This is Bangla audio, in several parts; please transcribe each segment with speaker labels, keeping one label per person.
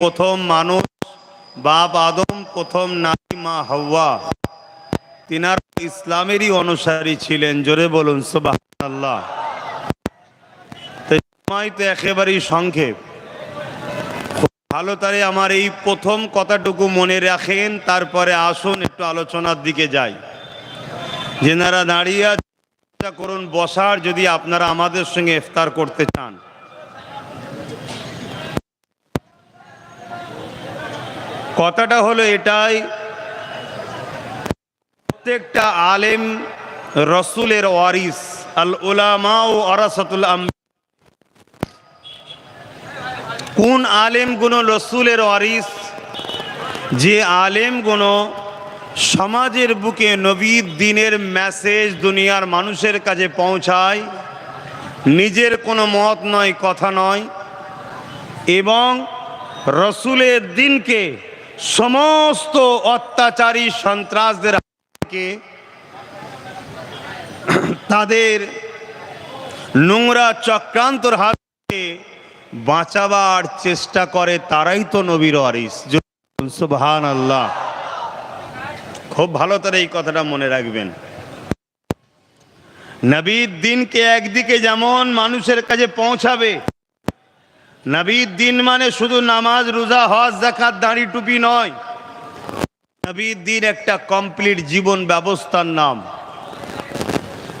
Speaker 1: প্রথম মানুষ, বাপ আদম, প্রথম নারী মা হাওয়া। তিনার ইসলামেরই অনুসারী ছিলেন, জোরে বলুন সুবাহ সময় তো একেবারেই সংক্ষেপ। ভালো তারে আমার এই প্রথম কথাটুকু মনে রাখেন, তারপরে আসুন, একটু আলোচনার দিকে যাই। যেনারা দাঁড়িয়ে করুন, বসার যদি আপনারা আমাদের সঙ্গে ইফতার করতে চান। কথাটা হলো এটাই, প্রত্যেকটা আলেম রসুলের ওয়ারিস, আল উলামা ও আরাসাতুল কোন আলেমগুলো রসুলের ওয়ারিস? যে আলেমগুলো সমাজের বুকে নবীর দিনের মেসেজ দুনিয়ার মানুষের কাছে পৌঁছায়, নিজের কোনো মত নয়, কথা নয়, এবং রসুলের দিনকে সমস্ত অত্যাচারী সন্ত্রাসদের থেকে তাদের নোংরা চক্রান্তর হাত বাঁচাবার চেষ্টা করে তারাই তো নবীর ওয়ারিস। সুবহান আল্লাহ খুব ভালো তারা এই কথাটা মনে রাখবেন। নবীর দিনকে একদিকে যেমন মানুষের কাছে পৌঁছাবে নবীর দিন মানে শুধু নামাজ, রোজা, হজ জাকাত দাড়ি, টুপি নয়। নবীর দিন একটা কমপ্লিট জীবন ব্যবস্থার নাম।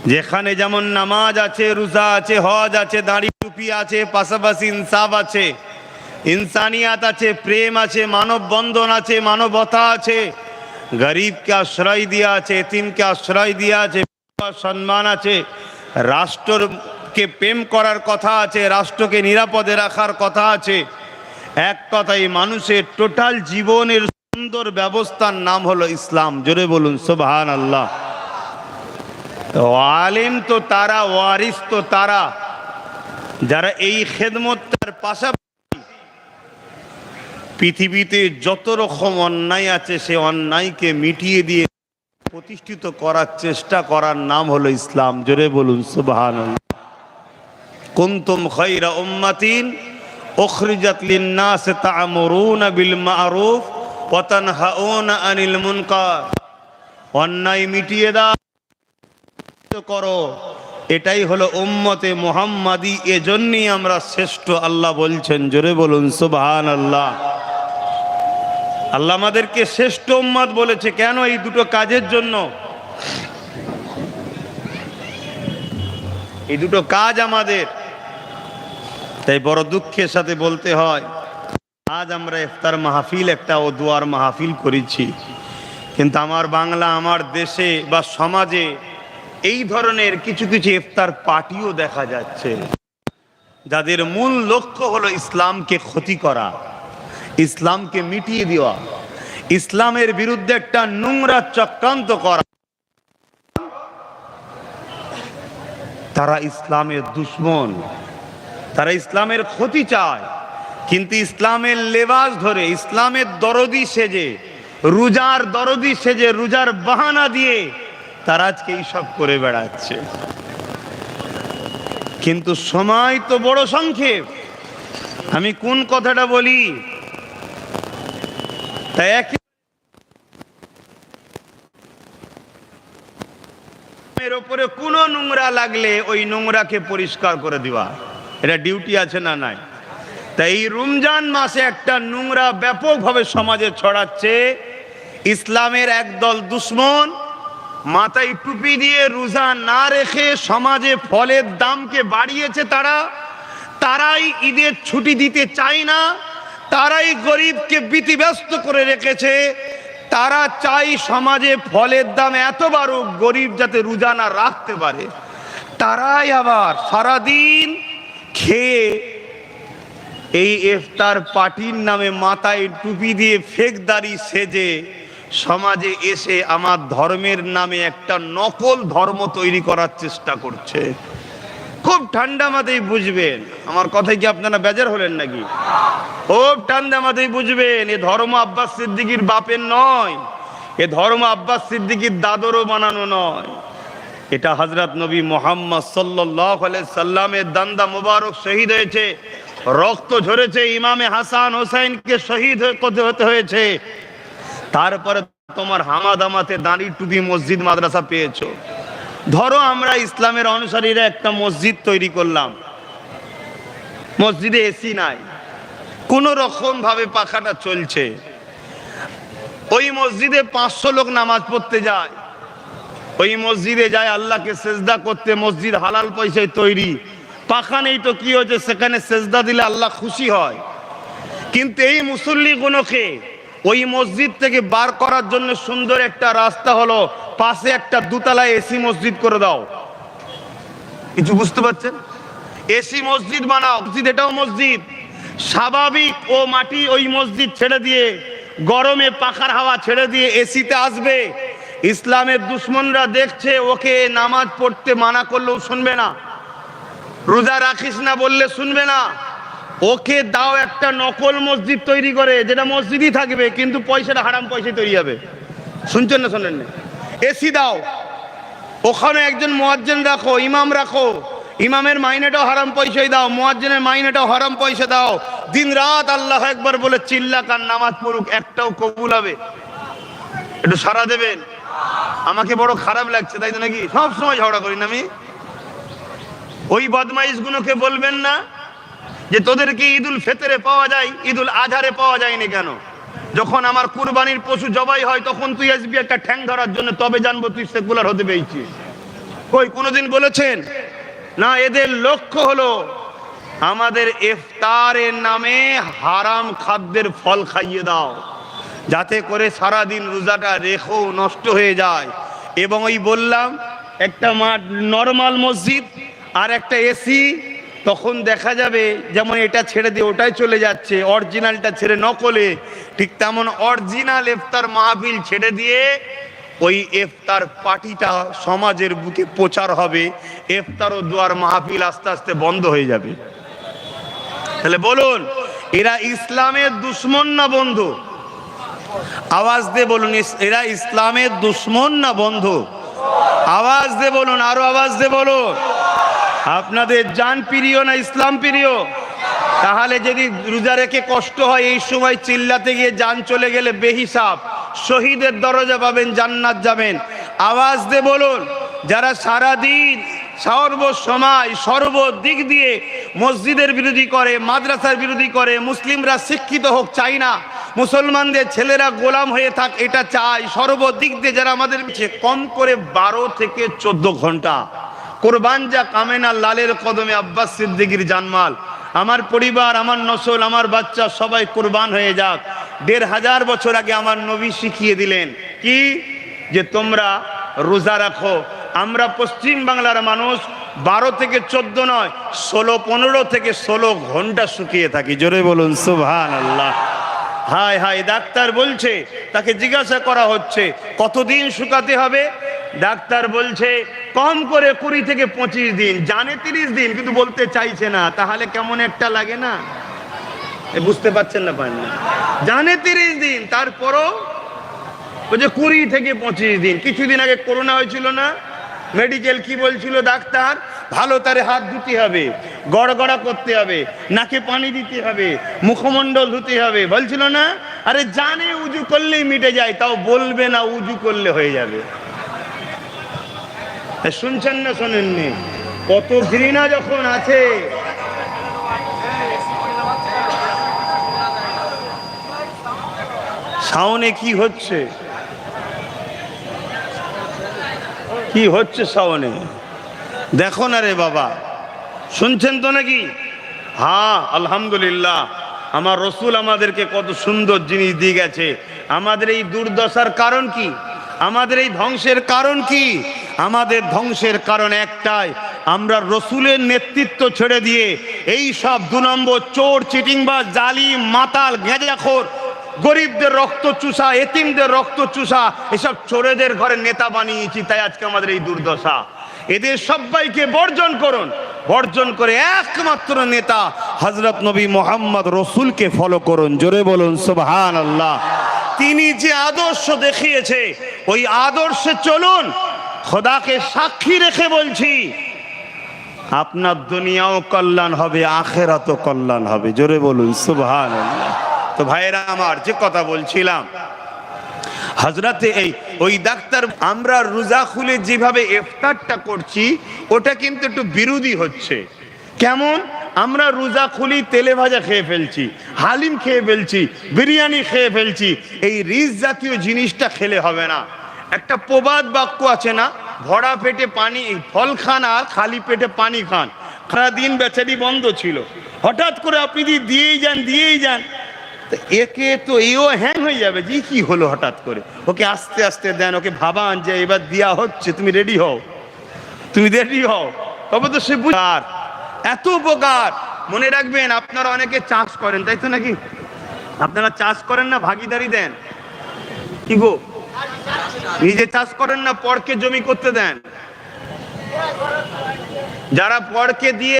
Speaker 1: যেখানে যেমন নামাজ আছে, রোজা আছে, হজ আছে, দাঁড়ি, টুপি আছে, পাশাপাশি ইনসাফ আছে, ইনসানিয়াত আছে, প্রেম আছে মানব বন্ধন আছে, মানবতা আছে, গরিবকে আশ্রয় দিয়া আছে, এতিমকে আশ্রয় দিয়া আছে, সম্মান আছে রাষ্ট্রকে প্রেম করার কথা আছে, রাষ্ট্রকে নিরাপদে রাখার কথা আছে। এক কথাই মানুষের টোটাল জীবনের সুন্দর ব্যবস্থার নাম হলো ইসলাম। জোরে বলুন সোবাহান আল্লাহ আলিম তো তারা, ওয়ারিস তো তারা। যারা এই খেদমতার পাশাপাশি পৃথিবীতে যত রকম অন্যায় আছে, সে অন্যায়কে মিটিয়ে দিয়ে প্রতিষ্ঠিত করার চেষ্টা করার নাম হলো ইসলাম। জোরে বলুন সুবহান কুনতুম খায়রা উম্মাতিন উখরিজাত লিন-নাস তা'মুরুনা বিল মা'রুফ ওয়া তানহাউনা আনিল মুনকার। অন্যায় মিটিয়ে দাও করো। এটাই হলো উম্মতে মোহাম্মদী, এজন্যই আমরা শ্রেষ্ঠ, আল্লাহ বলছেন, জোরে বলুন সুবহান আল্লাহ আল্লাহ আমাদেরকে শ্রেষ্ঠ উম্মাদ বলেছে, কেন এই দুটো কাজের জন্য? এই দুটো কাজ আমাদের। তাই বড় দুঃখের সাথে বলতে হয়, আজ আমরা ইফতার মাহফিল একটা ও দুয়ার মাহফিল করেছি। কিন্তু আমার বাংলা, আমার দেশে বা সমাজে এই ধরনের কিছু কিছু ইফতার পার্টিও দেখা যাচ্ছে। যাদের মূল লক্ষ্য হলো ইসলামকে ক্ষতি করা, ইসলামকে মিটিয়ে দেওয়া, ইসলামের বিরুদ্ধে একটা নোংরা চক্রান্ত করা। তারা ইসলামের দুশ্মন। তারা ইসলামের ক্ষতি চায়। কিন্তু ইসলামের লেবাস ধরে, ইসলামের দরদি সেজে, রোজার দরদি সেজে, রোজার বাহানা দিয়ে তারা আজকে এইসব করে বেড়াচ্ছে। কিন্তু সময় তো বড় সংক্ষেপ। আমি কোন কথাটা বলি? তাই ওপরে কোনো নোংরা লাগলে ওই নোংরাকে পরিষ্কার করে দেওয়া এটা ডিউটি আছে না নাই? তাই এই রমজান মাসে একটা নোংরা ব্যাপকভাবে সমাজে ছড়াচ্ছে। ইসলামের একদল দুশ্মন মাথায় টুপি দিয়ে রোজা না রেখে সমাজে ফলের দামকে বাড়িয়েছে তারা। তারাই ঈদের ছুটি দিতে চায় না, তারাই গরিবকে ব্যতিব্যস্ত করে রেখেছে। তারা চাই সমাজে ফলের দাম এত বাড়ুক গরিব যাতে রোজা না রাখতে পারে। তারাই আবার সারাদিন খেয়ে এই ইফতার পার্টির নামে মাথায় টুপি দিয়ে ফেকদারি সেজে সমাজে এসে আমার ধর্মের নামে একটা নকল ধর্ম তৈরি করার চেষ্টা করছে। খুব ঠান্ডা মাথায় বুঝবেন। আমার কথায় কি আপনারা বেজার হলেন নাকি? খুব ঠান্ডা মাথায় বুঝবেন, এ ধর্ম আব্বাস সিদ্দিকির বাপের নয়, এ ধর্ম আব্বাস সিদ্দিকির দাদরও বানানো নয়। এটা হজরত নবী মোহাম্মদ সাল্লামের দান্দা মুবারক শহীদ হয়েছে, রক্ত ঝরেছে, ইমামে হাসান হোসেনকে শহীদ হতে হতে হয়েছে। তারপরে তোমার হামাদামাতে দাঁড়ি টুপি মসজিদ মাদ্রাসা পেয়েছ। ধরো আমরা ইসলামের অনুসারীরা একটা মসজিদ তৈরি করলাম। মসজিদে এসি নাই। কোন রকম ভাবে পাখাটা চলছে। ওই মসজিদে পাঁচশো লোক নামাজ পড়তে যায়। ওই মসজিদে যায় আল্লাহকে সেজদা করতে মসজিদ হালাল পয়সায় তৈরি। পাখা নেই তো কি হয়েছে? সেখানে সেজদা দিলে আল্লাহ খুশি হয়। কিন্তু এই মুসল্লি গুলোকে ওই মসজিদ থেকে বার করার জন্য সুন্দর একটা রাস্তা হলো, পাশে একটা দুতলায় এসি মসজিদ করে দাও। কিছু বুঝতে পারছেন? এসি মসজিদ বানাও, মসজিদ এটাও মসজিদ। স্বাভাবিক ও মাটি ওই মসজিদ ছেড়ে দিয়ে, গরমে পাখার হাওয়া ছেড়ে দিয়ে এসিতে আসবে। ইসলামের দুশ্মনরা দেখছে, ওকে নামাজ পড়তে মানা করলেও শুনবে না। রোজা রাখিস না বললে শুনবে না। ওকে দাও একটা নকল মসজিদ তৈরি করে, যেটা মসজিদই থাকবে, কিন্তু পয়সাটা হারাম পয়সা তৈরি হবে। শুনছেন না শোনেন না এসি দাও। ওখানে একজন মোয়াজ্জেন রাখো, ইমাম রাখো। ইমামের মাইনেটাও হারাম পয়সাই দাও, মোয়াজ্জেনের মাইনেটাও হারাম পয়সা দাও। দিন রাত আল্লাহ একবার বলে, চিল্লা কান, নামাজ পড়ুক, একটাও কবুল হবে। একটু সারা দেবেন। আমাকে বড় খারাপ লাগছে, তাই তো নাকি? সব সময় ঝগড়া করি না আমি। ওই বদমাইশ গুলোকে বলবেন না যে তোদেরকে ঈদুল ফেতরে পাওয়া যায়, ঈদুল আজহারে পাওয়া যায়নি কেন? যখন আমার কুরবানির পশু জবাই হয়, তখন তুই আসবি একটা ঠ্যাং ধরার জন্য, তবে জানব তুই সেকুলার হতে পেয়েছিস কই, কোনোদিন বলেছেন? না, এদের লক্ষ্য হলো আমাদের ইফতারের নামে হারাম খাদ্যের ফল খাইয়ে দাও। যাতে করে সারাদিন রোজাটা রেখো নষ্ট হয়ে যায়। এবং ওই বললাম, একটা মাঠ নর্মাল মসজিদ আর একটা এসি তখন দেখা যাবে যেমন এটা ছেড়ে দিয়ে ওটাই চলে যাচ্ছে, অরিজিনালটা ছেড়ে নকলে। ঠিক তেমন অরিজিনাল ইফতার মাহফিল ছেড়ে দিয়ে ওই ইফতার পার্টিটা সমাজের বুকে প্রচার হবে, ইফতার ও দোয়ার মাহফিল আস্তে আস্তে বন্ধ হয়ে যাবে। তাহলে বলুন, এরা ইসলামের দুশ্মন না বন্ধু? আওয়াজ দিয়ে বলুন এরা ইসলামের দুশ্মন না বন্ধু? আওয়াজ দিয়ে বলুন, আরও আওয়াজ দিয়ে বলুন। আপনাদের যান প্রিয় না ইসলাম প্রিয়? তাহলে যদি রোজা রেখে কষ্ট হয়, এই সময় চিল্লাতে গিয়ে যান চলে গেলে বেহিসাব। শহীদের দরজা পাবেন, জান্নাত যাবেন। আওয়াজ দিয়ে বলুন, যারা সারাদিন সর্ব সময় সর্বদিক দিয়ে মসজিদের বিরোধী করে, মাদ্রাসার বিরোধী করে, মুসলিমরা শিক্ষিত হোক, চাই না। মুসলমানদের ছেলেরা গোলাম হয়ে থাক, এটা চাই। সর্বদিক দিয়ে যারা আমাদের কম করে বারো থেকে চোদ্দ ঘণ্টা। কোরবান যা কামেনা লালের কদমে আব্বাস সিদ্দিকির জানমাল। আমার পরিবার, আমার নসল, আমার বাচ্চা, সবাই কোরবান হয়ে যাক। দেড় হাজার বছর আগে আমার নবী শিখিয়ে দিলেন, কি? যে তোমরা রোজা রাখো। আমরা পশ্চিম বাংলার মানুষ, বারো থেকে চোদ্দ নয়, ষোলো, পনেরো থেকে ষোলো ঘণ্টা শুকিয়ে থাকি। জোরে বলুন সুভান আল্লাহ হায় হায় ডাক্তার বলছে, তাকে জিজ্ঞাসা করা হচ্ছে, কতদিন শুকাতে হবে? ডাক্তার বলছে, কম করে কুড়ি থেকে পঁচিশ দিন, জানে তিরিশ দিন, কিন্তু বলতে চাইছে না, তাহলে কেমন একটা লাগে না? বুঝতে পারছেন না পারেন না। জানে তিরিশ দিন, তারপরও বলছে কুড়ি থেকে পঁচিশ দিন, কিছুদিন আগে করোনা হয়েছিল না, মেডিকেল কি বলছিল ডাক্তার? ভালো তারে হাত ধুতে হবে, গড়গড়া করতে হবে, নাকে পানি দিতে হবে, মুখমণ্ডল ধুতে হবে, বলছিল না? আরে জানে উজু করলেই মিটে যায়, তাও বলবে না উজু করলে হয়ে যাবে। শুনছেন না শোনেননি? কত ঘৃণা যখন আছে। শাওনে কি হচ্ছে? কি হচ্ছে শাওনে? দেখো না রে বাবা। শুনছেন তো নাকি? হ্যাঁ আলহামদুলিল্লাহ। আমার রসুল আমাদেরকে কত সুন্দর জিনিস দিয়ে গেছে। আমাদের এই দুর্দশার কারণ কি? আমাদের এই ধ্বংসের কারণ কি? আমাদের ধ্বংসের কারণ একটাই, আমরা রসুলের নেতৃত্ব ছেড়ে দিয়ে এই সব দু নম্বর চোর চিটিং বা জালি মাতাল, গেঁজাখোর, গরিবদের রক্ত চুষা, এতিমদের রক্ত চুষা, এসব চোরেদের ঘরে নেতা বানিয়েছি, তাই আজকে আমাদের এই দুর্দশা। এদের সবাইকে বর্জন করুন। বর্জন করে একমাত্র নেতা হজরত নবী মোহাম্মদ রসুলকে ফলো করুন। জোরে বলুন সুবহান আল্লাহ তিনি যে আদর্শ দেখিয়েছে, ওই আদর্শে চলুন। খোদাকে সাক্ষী রেখে বলছি, আপনার দুনিয়াও কল্যাণ হবে, আখেরাতও কল্যাণ হবে। জোরে বলুন সুবহান তো ভাইয়েরা আমার যে কথা বলছিলাম হজরতে এই, ওই ডাক্তার, আমরা রোজা খুলে যেভাবে ইফতারটা করছি, ওটা কিন্তু একটু বিরোধী হচ্ছে। কেমন? আমরা রোজা খুলি, তেলে ভাজা খেয়ে ফেলছি, হালিম খেয়ে ফেলছি, বিরিয়ানি খেয়ে ফেলছি, এই রিচ জাতীয় জিনিসটা খেলে হবে না। একটা প্রবাদ বাক্য আছে না, ভরা পেটে পানি ফল খান আর খালি পেটে পানি খান। সারাদিন বেচারি বন্ধ ছিল। হঠাৎ করে আপনি দিয়েই যান দিয়েই যান তো একে তো এও হ্যাং হয়ে যাবে, যে কি হলো হঠাৎ করে? ওকে আস্তে আস্তে দেন, ওকে ভাবান যে এবার দেওয়া হচ্ছে, তুমি রেডি হও। তুমি রেডি হও। তবে তো সে বুঝার এত উপকার। মনে রাখবেন, আপনারা অনেকে চাষ করেন, তাই তো নাকি? আপনারা চাষ করেন না, ভাগিদারি দেন। কি গো? নিজে চাষ করেন না, পরকে জমি করতে দেন। যারা পরকে দিয়ে